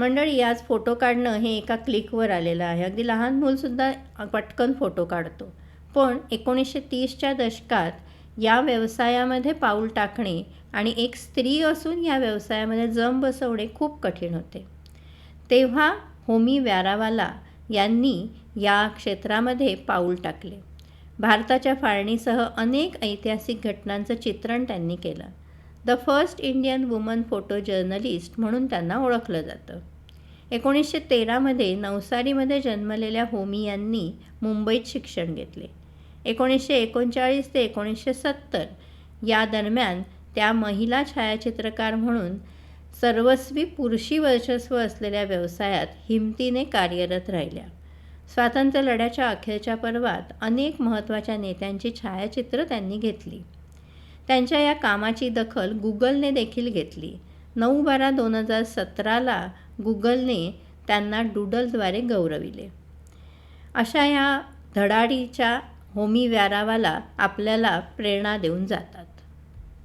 मंडळी आज फोटो काढणं हे एका क्लिकवर आलेलं आहे. अगदी लहान मूलसुद्धा पटकन फोटो काढतो. पण एकोणीसशे तीसच्या दशकात या व्यवसायामध्ये पाऊल टाकणे आणि एक स्त्री असून या व्यवसायामध्ये जम बसवणे खूप कठीण होते. तेव्हा होमी व्यारावाला यांनी या क्षेत्रामध्ये पाऊल टाकले. भारताच्या फाळणीसह अनेक ऐतिहासिक घटनांचं चित्रण त्यांनी केलं. The first Indian woman photo journalist म्हणून त्यांना ओळखलं जातं. एकोणीसशे तेरामध्ये नवसारीमध्ये जन्मलेल्या होमी यांनी मुंबईत शिक्षण घेतले. एकोणीसशे एकोणचाळीस ते एकोणीसशे सत्तर या दरम्यान त्या महिला छायाचित्रकार म्हणून सर्वस्वी पुरुषी वर्चस्व असलेल्या व्यवसायात हिमतीने कार्यरत राहिल्या. स्वातंत्र्य लढ्याच्या अखेरच्या पर्वात अनेक महत्त्वाच्या नेत्यांची छायाचित्र त्यांनी घेतली. त्यांच्या या कामाची दखल गुगलने देखील घेतली. नऊ बारा दोन हजार सतराला गुगलने त्यांना डुडलद्वारे गौरविले. अशा या धडाडीच्या होमी व्यारावाला आपल्याला प्रेरणा देऊन जातात.